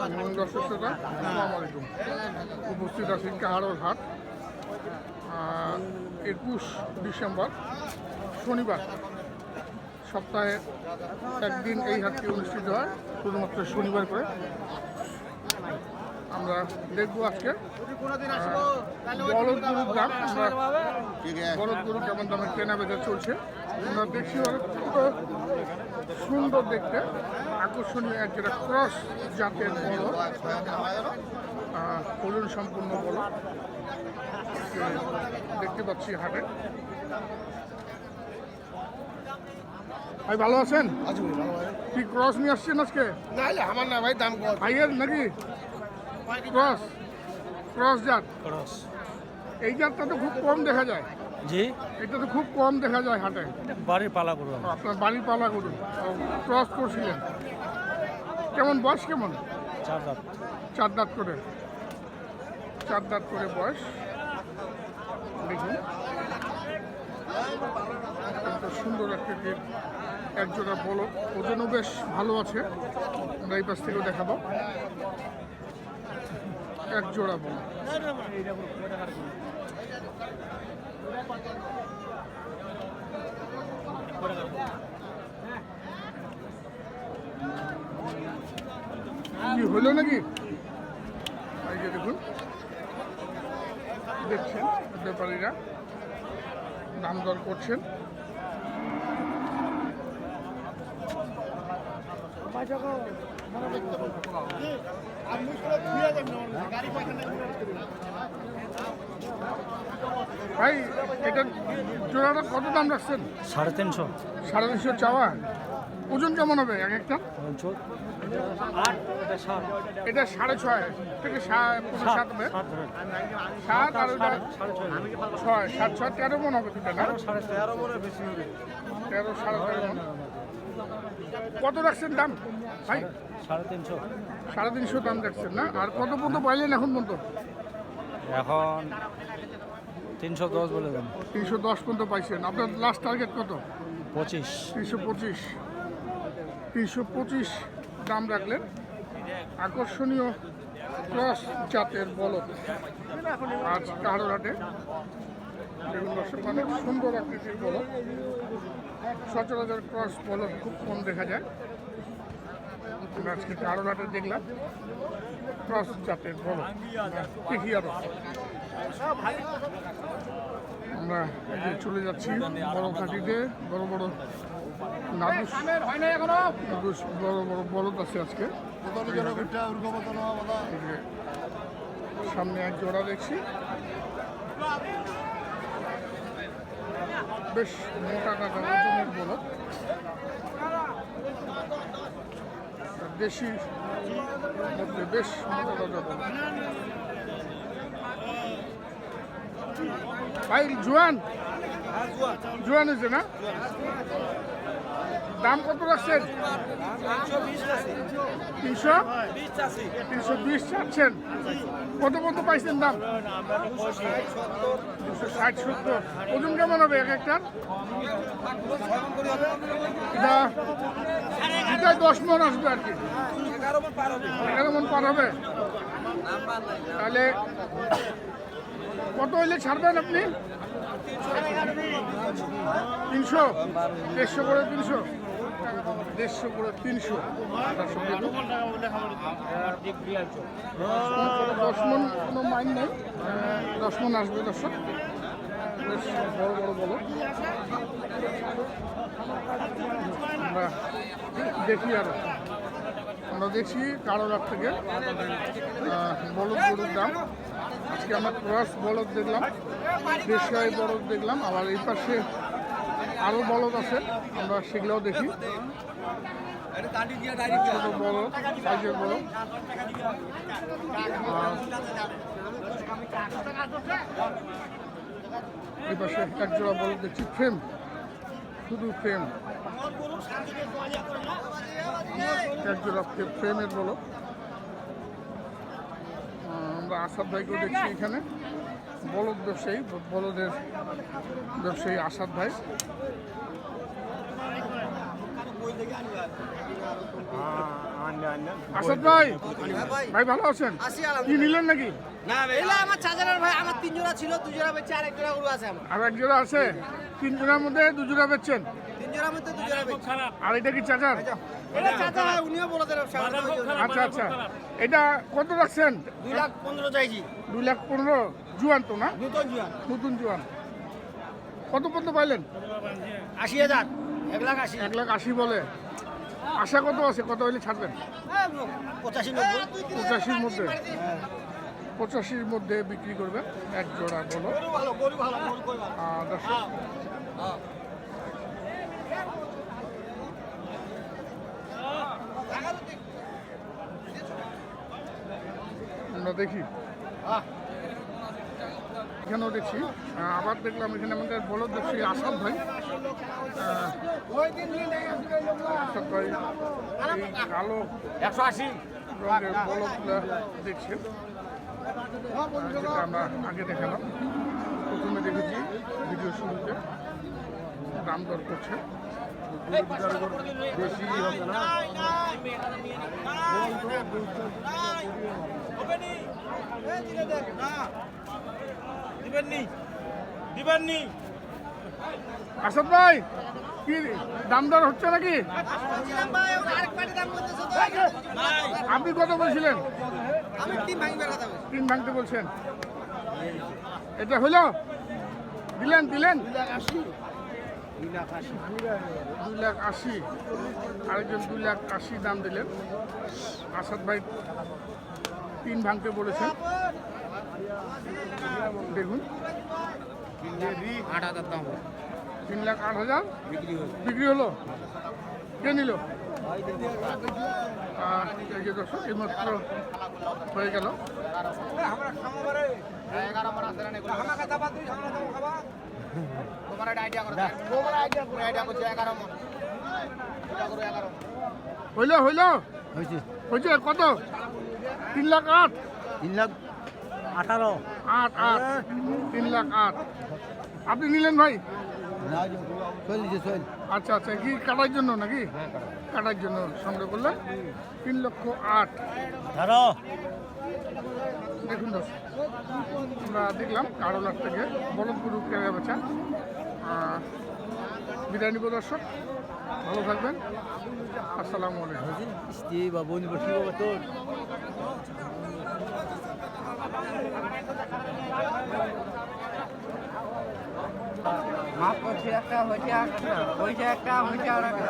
দর্শক শ্রোতা, আসসালামু আলাইকুম। উপস্থিত আছেন কাহারোর হাট। একুশ ডিসেম্বর, শনিবার। সপ্তাহে একদিন এই হাটটি অনুষ্ঠিত হয়, শুধুমাত্র শনিবার করে। আমরা দেখব আজকে বলদ গরুর দাম বলদ গরু কেমন দামে কেনা বেচা চলছে আমরা দেখছি সুন্দর দেখতে। আকর্ষণীয় এক যেটা ক্রস জাতের বড় ওজন সম্পূর্ণ বড়। দেখতে পাচ্ছি হাটে। ভাই ভালো আছেন? কি ক্রস নিয়ে আসছেন আজকে? আমার না ভাই দাম ভাইয়ের নাকি? ক্রস। ক্রস জাত? ক্রস। এই জাতটা তো খুব কম দেখা যায়। জি। এটা তো খুব কম দেখা যায় হাটে। বাড়ির পালা করব আপনার বাড়ির পালা গরু ক্রস করছিলেন। কেমন বয়স কেমন? চার দাঁত। চার দাঁত করে। চার দাঁত করে বয়স। দেখুন। সুন্দর আকৃতির একজোড়া বলো। ওজনও বেশ ভালো আছে। আমরা এই পাশ থেকেও দেখাবো। এক জোড়া বলো। কি হলো নাকি? দেখুন। দেখছেন ব্যাপারীরা দাম দর করছেন। ভাই এটা জোড়াটা কত দাম রাখছেন? সাড়ে তিনশো। সাড়ে তিনশো চাওয়া। ওজন কেমন হবে এক একটা? এটা সাড়ে ছয় থেকে সাত হবে? সাত আর ওটা ছয়। সাত ছয় তেরো মন হবে দুটা না? সাড়ে তেরো। বেশি হবে। তেরো সাড়ে তেরো মন। কত রাখছেন দাম? ভাই? সাড়ে তিনশো। সাড়ে তিনশো দাম রাখছেন না? আর কত পর্যন্ত পাইলেন এখন পর্যন্ত? এখন তিনশো দশ বলে দেন। তিনশো দশ পর্যন্ত পাইছেন। আপনার লাস্ট টার্গেট কত? পঁচিশ। তিনশো পঁচিশ। তিনশো পঁচিশ দাম রাখলেন। আকর্ষণীয় ক্রস জাতের বলদ। আজ কাহারহাটে দর্শক অনেক সুন্দর আকৃতির বলদ। সচরাচর ক্রস বলদ খুব কম দেখা যায়। আজকে কাহারহাটে দেখলাম। ক্রস জাতের বলদ দেখি আরও? আমরা চলে যাচ্ছি বড় ঘাটিতে। বড় বড় বড় বড় বলদ আছে আজকে। সামনে এক জোড়া দেখছি। বেশ মোটা টাকা ওজনের বলদ। দেশি মধ্যে বেশ ভাই জুয়ান? জুয়ান। হয়েছে না? দাম কত রাখছেন? তিনশো? তিনশো বিশ চাচ্ছেন। কত কত পাইছেন দাম? দুশো ষাট সত্তর। ওজন কেমন হবে এক একটা? এটা দশ মন আসবে আর কি। এগারো মন পার হবে। তাহলে কত হইলে ছাড়বেন আপনি? তিনশো। দেড়শো করে তিনশো। দেড়শো করে তিনশো। দশ মন কোনো মাইন্ড নেই। দশ মন আসবে দর্শক। বেশ বড় বড় বলো। আমরা দেখি আর আমরা দেখছি কারও রাত থেকে বলদ গরুর দাম। আজকে আমরা ক্রস বলদ দেখলাম দেশীয় বলদ দেখলাম। আবার এই পাশে আরও বলদ আছে, আমরা সেগুলোও দেখি। ছোট বলদ সাইজের বলদ এই পাশে এক বলদ দেখছি, ফ্রেম। শুধু ফ্রেম। এক জোড়া ফ্রে- ফ্রেমের বলদ। আমরা আসাদ ভাইকেও দেখছি এখানে। বলদ ব্যবসায়ী ব- বলদের ব্যবসায়ী আসাদ ভাই। আসাদ ভাই? ভাই। ভালো আছেন? কি নিলেন নাকি? আমার ভাই আমার তিন জোড়া ছিল দু জোড়া বেচে আর এক জোড়া গরু আছে আমার। আর এক জোড়া আছে? তিন জোড়ার মধ্যে দু জোড়া বেচছেন? তিন জোড়ার মধ্যে দু জোড়া বেচে আর এটা কি চাচার? এটা চাচা উনিও বলে দেন আচ্ছা আচ্ছা। এটা কত রাখছেন? দুই লাখ পনেরো চাইছি। দুই লাখ পনেরো? জুয়ান তো না? নতুন জোয়ান। নতুন জুয়ান। কত কত পাইলেন? আশি হাজার। এক লাখ আশি। এক লাখ আশি বলে। আশা কত আছে? কত হইলে ছাড়বেন? পঁচাশি পঁচাশির মধ্যে। পঁচাশির মধ্যে বিক্রি করবেন। এক জোড়া বলো। আর দর্শক। আমরা দেখি। এখানেও দেখছি। আবার দেখলাম এখানে আমাদের বলদ দেখছি আসাদ ভাই। আসাদ ভাই কালো একশো আশি বলদগুলো দেখছি আমরা আগে দেখালাম। প্রথমে দেখেছি ভিডিও শুরুতে। দাম দর করছে। বেশি হবে না। আসাদ ভাই, কি দাম দর হচ্ছে নাকি? আপনি কত বলছিলেন? তিন ভাঙতে বলছেন। এটা হলো? দিলেন দিলেন? দুই লাখ আশি। আরেকজন দুই লাখ আশি দাম দিলেন। আসাদ ভাই তিন ভাঙতে বলেছেন। দেখুন আট হাজার দাম তিন লাখ আট হাজার। বিক্রি হলো। কে নিল? দর্শক এইমাত্র হয়ে গেল তোমার আইডিয়া করো তোমার আইডিয়া করে আইডিয়া করছে এগারো মন এগারো মন হইল। হইল হয়েছে কত? তিন লাখ আট। তিন লাখ আঠারো। আট আট। তিন লাখ আট। আপনি নিলেন ভাই? আচ্ছা আচ্ছা। কি কাটার জন্য নাকি? কাটার জন্য সংগ্রহ করলেন? তিন লক্ষ আট। ধরো দেখুন দর্শক আমরা দেখলাম কারোলার থেকে বলদগুরু কেনা বেচা। বিদায় নিব দর্শক ভালো থাকবেন। আসসালামু আলাইকুম। মাপ করছি একটা হয়েছে একটা হয়েছে একটা হয়েছে আর একটা।